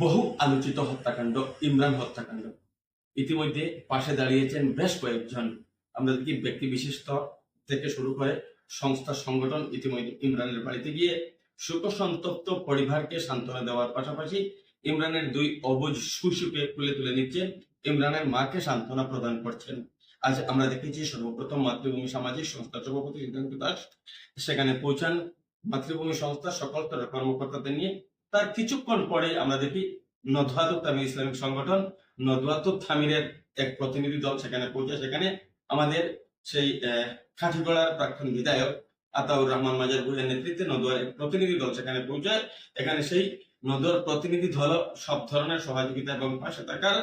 বহু আলোচিত হত্যাকাণ্ড, ইমরান হত্যাকাণ্ড। ইতিমধ্যে পাশে দাঁড়িয়েছেন বেশ কয়েকজন। দেখি ব্যক্তি বিশিষ্ট থেকে শুরু করে সংস্থা, সংগঠন ইতিমধ্যে ইমরানের বাড়িতে গিয়ে শোকসন্তপ্ত পরিবারকে সান্ত্বনা দেওয়ার পাশাপাশি ইমরানের দুই অবুজ শিশুকে তুলে তুলে নিচ্ছেন ইমরানের মাকে সান্ত্বনা প্রদান করছেন। আজ আমরা দেখেছি সর্বপ্রথম মাতৃভূমি সামাজিক সংস্থার সভাপতি সিদ্ধান্ত দাস সেখানে পৌঁছান। মাতৃভূমি সংস্থার সকল কর্মকর্তাদের নিয়ে তার কিছুক্ষণ পরে আমরা দেখি নদওয়াতুল তামির ইসলামিক সংগঠন নদওয়াতুল থামিরের এক প্রতিনিধি দল সেখানে পৌঁছে, সেখানে আমাদের সেই কাঠিগড়ার প্রাক্তন বিধায়ক আতাউর রহমান মাজার গুলের নেতৃত্বে নদুয়ার এক প্রতিনিধি দল সেখানে পৌঁছায়। এখানে সেই নদুয়ার প্রতিনিধি দল সব ধরনের সহযোগিতা এবং পাশে থাকার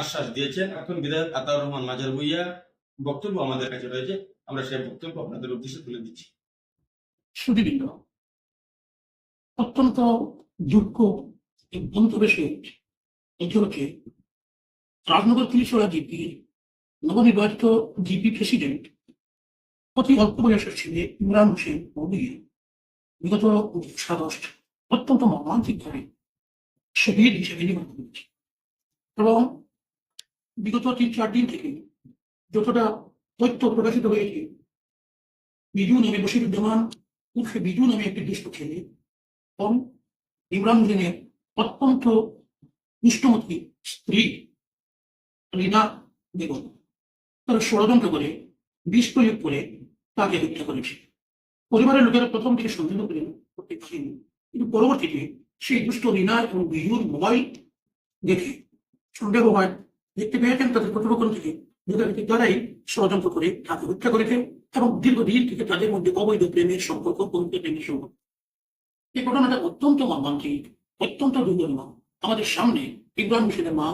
আশ্বাস দিয়েছেন। এখন বিধায়ক আতাউর রহমান মাজার ভুইয়া বক্তব্য আমাদের কাছে রয়েছে। আমরা সেই বক্তব্য আপনাদের উদ্দেশ্যে তুলে দিচ্ছি। সুদীবৃন্দ অত্যন্ত দুঃখ গন্তবেশে এটি হচ্ছে রাজনগর পুলিশওয়ালা জিপি, নবনির্বাচিত জিপি প্রেসিডেন্ট অতি অল্প বয়সের ছেলে ইমরান হোসেন মোদী, বিগত সাদশ অত্যন্ত মর্মান্তিকভাবে শহীদ হিসেবে নির্মাণ করেছে এবং বিগত তিন চার দিন থেকে যতটা তথ্য প্রকাশিত হয়েছে, বিজু নামে বসিরুজ্জামান উর্ফে বিজু নামে একটি দুষ্ট ছেলে, এবং ইমরান অত্যন্ত দুষ্টমতী স্ত্রী রিনা বেগম। তারা ষড়যন্ত্র করে বিষ প্রয়োগ করে তাকে হত্যা করেছে। পরিবারের লোকেরা প্রথম থেকে সন্দেহ করে করতে পারেনি। কিন্তু পরবর্তীতে সেই দুষ্ট রিনা এবং বিজুর মোবাইল দেখে সন্দেহ হয়, দেখতে পেয়েছেন তাদের কথোপকথন থেকে। দ্বারাই ষড়যন্ত্র করে তাকে হত্যা করেছে এবং দীর্ঘদিন থেকে তাদের মধ্যে অবৈধ প্রেমের সম্পর্ক পবিত্র প্রেমের সম্পর্ক এই ঘটনাটা অত্যন্ত মর্মান্তিক, অত্যন্ত দুর্ঘটনা আমাদের সামনে ইব্রাহিম হোসেনের মা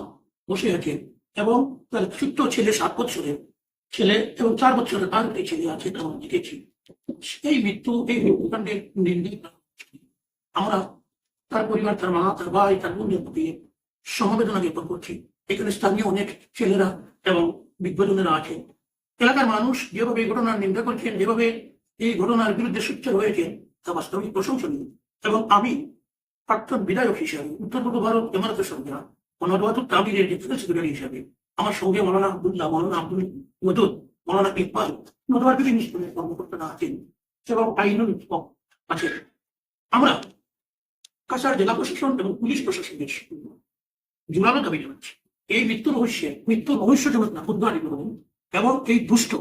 বসে আছেন এবং তার ছোট্ট ছেলে সাত বছরের ছেলে এবং চার বছরের আর একটি ছেলে আছে আমরা দেখেছি এই মৃত্যু, এই হত্যাকাণ্ডের নিন্দে আমরা তার পরিবার, তার মা, তার ভাই, তার বোনদের প্রতি সমবেদনা জ্ঞাপন করছি। এখানে স্থানীয় অনেক ছেলেরা এবং বিজ্ঞজনেরা আছে এলাকার মানুষ যেভাবে এই ঘটনার নিন্দা করছেন, যেভাবে এই ঘটনার বিরুদ্ধে সোচ্চার হয়েছেন, তা বাস্তবিক প্রশংসনীয়। এবং আমি প্রাক্তন বিধায়ক হিসাবে উত্তর পূর্ব ভারত ইমারতের সঙ্গে অনবাতুল তামিরের ডিফেন্স সেক্রেটারি হিসাবে। আমার সঙ্গে মৌলানা আবদুল্লাহ, মৌলানা আব্দুল মদুদ, মৌলানা ইকবাল নদওয়ার বিভিন্ন স্কুলের কর্মকর্তারা আছেন এবং আইনুল আছেন। আমরা কাছাড় জেলা প্রশাসন এবং পুলিশ প্রশাসনের জোরালো দাবি জানাচ্ছি। এই মৃত্যু রহস্যে মৃত্যু রহস্যজনক না উদ্ধারিত করুন এবং এই দুষ্ট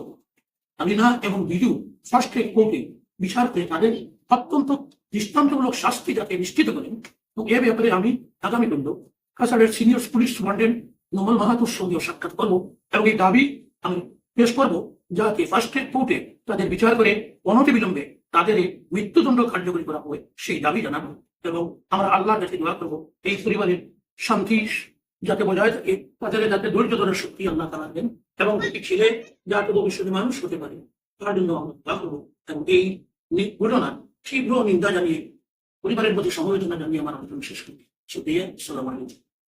আলিনা এবং বিজু ফার্স্টে কোর্টে বিচার করে তাদের অত্যন্ত দৃষ্টান্তমূলক শাস্তি যাতে নিশ্চিত করেন এবং এ ব্যাপারে আমি আগামী দিন কাছাড়ের senior police superintendent Numal Mahatta সঙ্গেও সাক্ষাৎ করব, এবং এই দাবি আমি পেশ করব যাতে ফার্স্টে কোর্টে তাদের বিচার করে অনতি বিলম্বে তাদের মৃত্যুদণ্ড কার্যকরী করা হয় সেই দাবি জানাব, এবং আমরা আল্লাহর কাছে দোয়া করব, এই পরিবারের শান্তি যাতে বজায় থাকে, তাদের যাতে ধৈর্য ধরার শক্তি আল্লাহ তালা দেন, এবং একটি ছেলে যাতে ভবিষ্যতে মানুষ হতে পারে, তার জন্য আমরা দোয়া করব, এবং এই নি- ঘটনার তীব্র নিন্দা জানিয়ে পরিবারের প্রতি সমবেদনা জানিয়ে আমার আলোচনা শেষ করি শুক্রিয়া সালাম আলাইকুম।